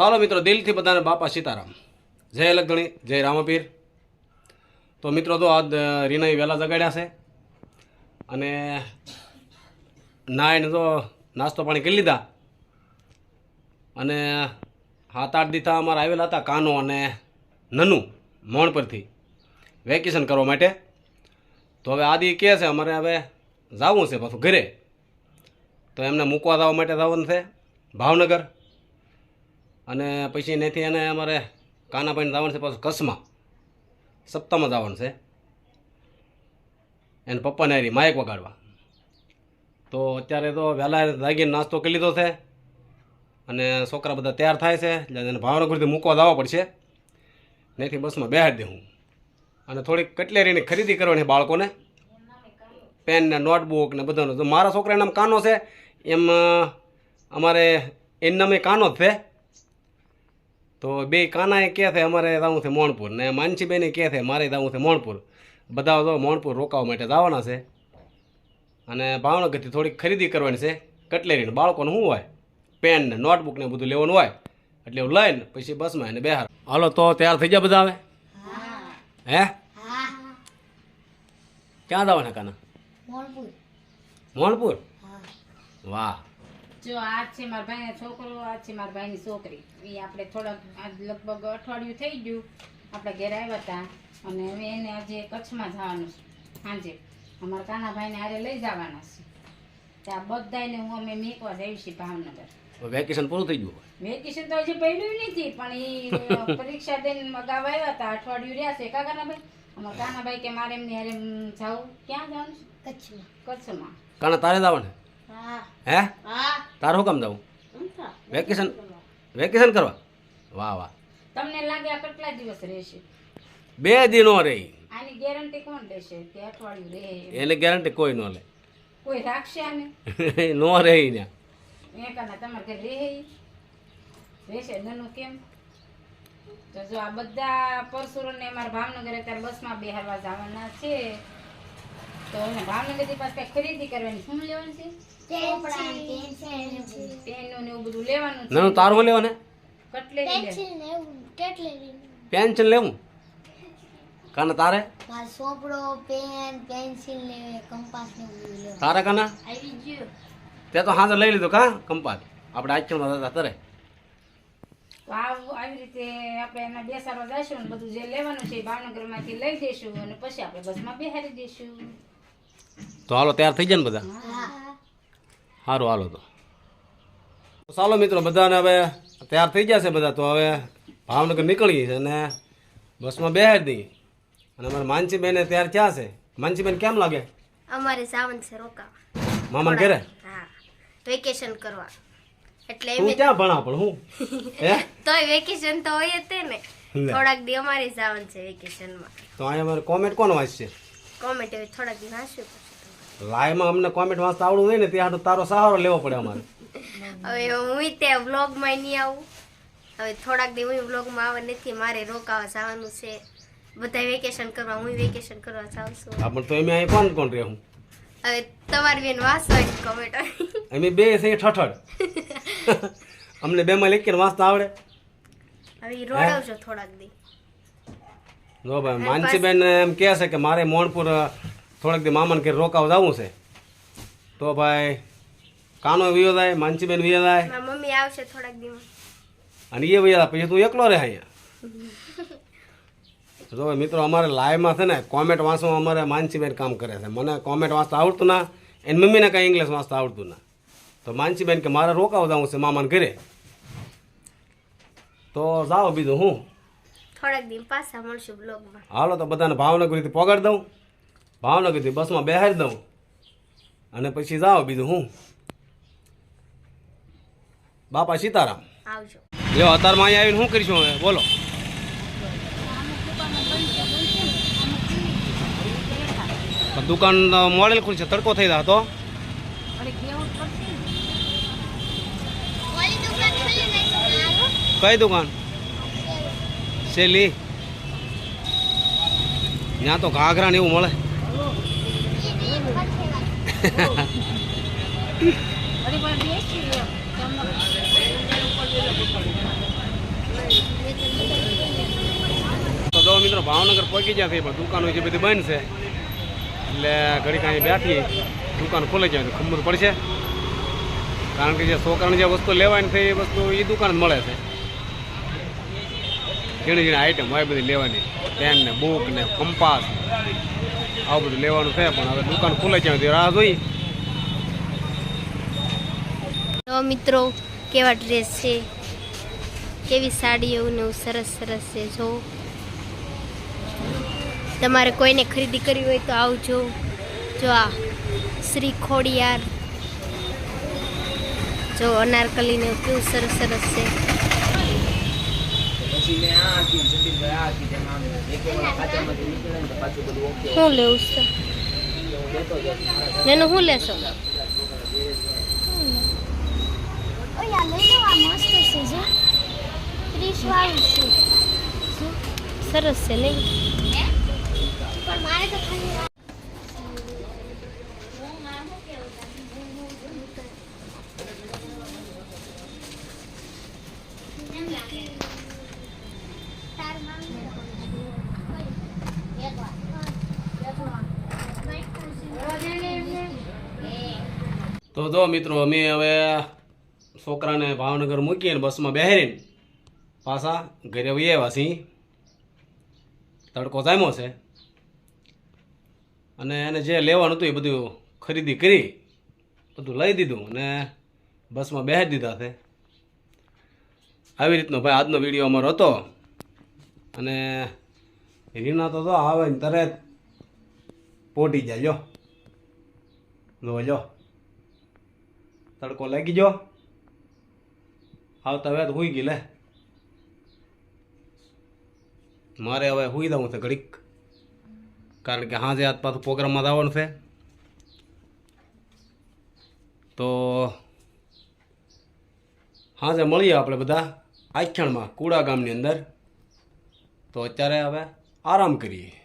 ચાલો મિત્રો, દિલથી બધાને બાપા સીતારામ. જય લગણી, જય રામપીર. તો મિત્રો તો આજ રીનાઈ વહેલા જગાડ્યા છે અને નાઈને તો નાસ્તો પાણી કરી લીધા અને સાત આઠ દીથા અમારા આવેલા હતા કાનો અને નનુ મોણ પરથી વેકેશન કરવા માટે. તો હવે આદિ કહે છે, અમારે હવે જવું છે પાછું ઘરે. તો એમને મૂકવા જવા માટે જવાનું છે ભાવનગર. અને પછી નથી એને અમારે કાનાભાઈને જવાનું છે પાછું કચ્છમાં. સપ્તાહમાં જવાનું છે. એને પપ્પાને હારી માયક વગાડવા. તો અત્યારે તો વહેલા જાગીને નાસ્તો કરી લીધો છે અને છોકરા બધા તૈયાર થાય છે એને ભાવનગરથી મૂકવા જવા પડશે. નહીંથી બસમાં બેહાડી દે હું. અને થોડીક કટલેરીની ખરીદી કરવાની બાળકોને. પેન ને નોટબુક ને બધાનું. તો મારા છોકરાના નામ કાનો છે, એમ અમારે એના નામે કાનો જ છે. તો બે કાના એ કહે છે અમારે જવું છે મોણપુર. ને માનસીબેને કહે છે મારે જવું છે મોણપુર. બધા તો મોણપુર રોકાવા માટે જવાના છે. અને ભાવનગરથી થોડીક ખરીદી કરવાની છે કટલેરીને. બાળકોને શું હોય? પેન ને નોટબુક ને બધું લેવાનું હોય. એટલે એવું લઈને પછી બસમાં એને બેહાર હાલો તો તૈયાર થઈ જાય બધા હવે? હે. ક્યાં જવાના કાના? મોણપુર. વાહ. જો આ છે મારા ભાઈનો છોકરો આ છે મારા ભાઈની છોકરી. એ આપણે થોડાક લગભગ અઠવાડિયું થઈ ગયું આપણે ઘેર આવ્યા હતા અને હવે એને આજે કચ્છમાં જવાનું છે સાંજે. અમારા કાના ભાઈને હારે લઈ જવાના છે. ત્યાં બધાને હું અમે મેકવા જઈએ છીએ ભાવનગર. વેકેશન પૂરું થઈ ગયું વેકેશન તો હજી પહેલું નથી પણ એ પરીક્ષા દઈને મગાવ આવ્યા હતા અઠવાડિયું રહ્યા છે. કાકાના ભાઈ? અમારા કાનાભાઈ કે મારે એમની હારે જાવ જાવું? ક્યાં જવાનું કચ્છમાં. કચ્છમાં. કાના તારે જવાનું હે? હા હું કામ જવું વેકેશન વેકેશન કરવા? વાહ વાહ. તમને લાગે આ કેટલા દિવસ રહેશે? બે દિનો રહી આની ગેરંટી કોણ લેશે? કે અઠવાડિયું રહે એને ગેરંટી કોઈ ન લે. કોઈ રાખશે આને? નો રહી ને એ કાના તમારે ઘરે રહે? રહેશે નનો કેમ? તો જો આ બધા પરશુરોને અમારા ભાવનગર અત્યારે બસમાં બેહારવા જવાના છે. તો ભાવનગરથી પાસે ખરીદી કરવાની શું લેવાનું છે? પેનનું ને એવું બધું લેવાનું છે. નાનું તારું લેવાને? કટલેરી પેન્સિલ લેવું? કાના તારે? સોપડો પેન પેન્સિલ ને કંપાસ ને બધું લેવું તારે કાના? આવી ગયું. તે તો હાજર લઈ લીધું કા કંપાસ? આપણે આચરણમાં હતા તારે. તો આવું આવી રીતે આપણે એના બેસાડવા જઈશું ને બધું જે લેવાનું છે એ ભાવનગરમાંથી લઈ જઈશું અને પછી આપણે બસમાં બેહારી દઈશું. તો હાલો તૈયાર થઈ જાય ને બધા? સારું હાલો તો. ચાલો મિત્રો બધાને હવે તૈયાર થઈ ગયા છે બધા તો હવે ભાવનગર નીકળી અને બસમાં બેહાડી દઈએ. અને અમારે માનસીબેન તૈયાર ક્યાં છે. માનસીબેન કેમ લાગે? અમારે સાવન છે રોકાવા. મામા ઘરે? હા વેકેશન કરવા. એટલે તું ક્યાં ભણા પણ હું? હે? તોય વેકેશન તો હોય જ ને. થોડાક દી અમારે સાવન છે વેકેશનમાં. તો અહીંયા અમારે કોમેન્ટ કોણ વાંચશે? કોમેન્ટ થોડાક દી પછી લાઈવમાં અમને કોમેન્ટ વાંચતા આવડું નહીં ને ત્યાં તારો સહારો લેવો પડે અમારે. હવે હું તે વ્લોગમાં નહીં આવું. હવે થોડાક દી હું વ્લોગમાં આવે નથી મારે રોકાવા જવાનું છે. બધા વેકેશન કરવા હું વેકેશન કરવા જાઉં છું. આપણ પણ તો એમ અહીં કોણ કોણ રહે હું હવે તમારી બેન વાંચવાની કોમેન્ટ અમે બે છે ઠઠડ અમને બેમાં લેખીને વાંચતા આવડે. હવે રોડાવજો થોડાક દી. જો ભાઈ માનસીબેન એમ કહે છે કે મારે મોણપુર થોડાક દી મામાને ઘેર રોકાવ જવું છે. તો ભાઈ કાનો વિયો જાય માનસીબેન વિયો જાય? મમ્મી આવશે થોડાક દીમાં અને એ વિયો પછી તું એકલો રહે અહીંયા? જો મિત્રો અમારે લાઈવમાં છે ને કોમેન્ટ વાંચવા અમારે માનસીબેન કામ કરે છે. મને કોમેન્ટ વાંચતા આવડતું ના એની મમ્મીને કાંઈ ઇંગ્લિશ વાંચતા આવડતું ના. તો માનસીબેન કે મારે રોકાવ જવું છે મામાને ઘરે? તો જાઓ બીજું હું? થોડાક દિન પાછા મળશું બ્લોગમાં હાલો તો બધાને ભાવનગરથી પોગાડી દઉં. ભાવનગરથી બસમાં બેહારી દઉં. અને પછી જાઓ બીજું હું. બાપા સીતારામ. આવજો. લ્યો અત્યારમાં અહીંયા આવીને શું કરીશું હવે? બોલો. દુકાન મોડેલ ખુલશે તડકો થઈ પડશે કઈ દુકાન શેલી ત્યાં તો ઘાઘરા ને એવું મળે અરે પણ બેસી રહ્યો તમને બે ત્રણ તો જો મિત્રો, ભાવનગર પહોંચી ગયા છે પણ દુકાનો જે બધી બંધ છે. એટલે ઘડી કાંઈ બેઠી. દુકાન ખોલે જાય તો ખબર પડશે. કારણ કે જે છોકરાને જે વસ્તુ લેવાની છે, એ વસ્તુ એ દુકાન મળે છે. ઝીણી ઝીણી આઈટમ હોય બધી લેવાની. પેન ને બુક ને કંપાસ આવું બધું લેવાનું છે, પણ હવે દુકાન ખુલે છે રાહ જોઈ તો મિત્રો, કેવા ડ્રેસ છે? કેવી સાડીઓ ને એવું સરસ સરસ છે, જો. તમારે કોઈને ખરીદી કરવી હોય તો આવજો. જો આ શ્રી ખોડિયાર. જો અનારકલીને એવું કેવું સરસ સરસ છે. પછી મેં આ હતી જતીનભાઈ આ હતી તેમાં આમ એક એક વાર નીકળે ને પાછું બધું ઓકે. શું લેવું છે? એનું શું લેશો? ઓલા લઈ લો આ મસ્ત છે જો ત્રીસ વાળું છે સરસ છે નહીં પણ મારે તો ખાલી તો જો મિત્રો, અમે હવે છોકરાને ભાવનગર મૂકીને બસમાં બેહરીને પાછા ઘરે વહી આવ્યા સિંહ તડકો જામ્યો છે. અને એને જે લેવાનું હતું એ બધું ખરીદી કરી, બધું લઈ દીધું અને બસમાં બેસી દીધા છે. આવી રીતનો ભાઈ આજનો વીડિયો અમારો હતો. અને રીના તો આવે ને તરત પોટી જાય, જો. લો લ્યો તડકો લાગી ગયો. આવતા વેત હુઈ ગઈ લે. મારે હવે હુઈ દઉં છે ઘડીક. કારણ કે હાજે આજ પાછું પ્રોગ્રામમાં જવાનું છે. તો હાજે મળીએ આપણે બધા આખ્યાણમાં કુડા ગામની અંદર. તો અત્યારે હવે આરામ કરીએ.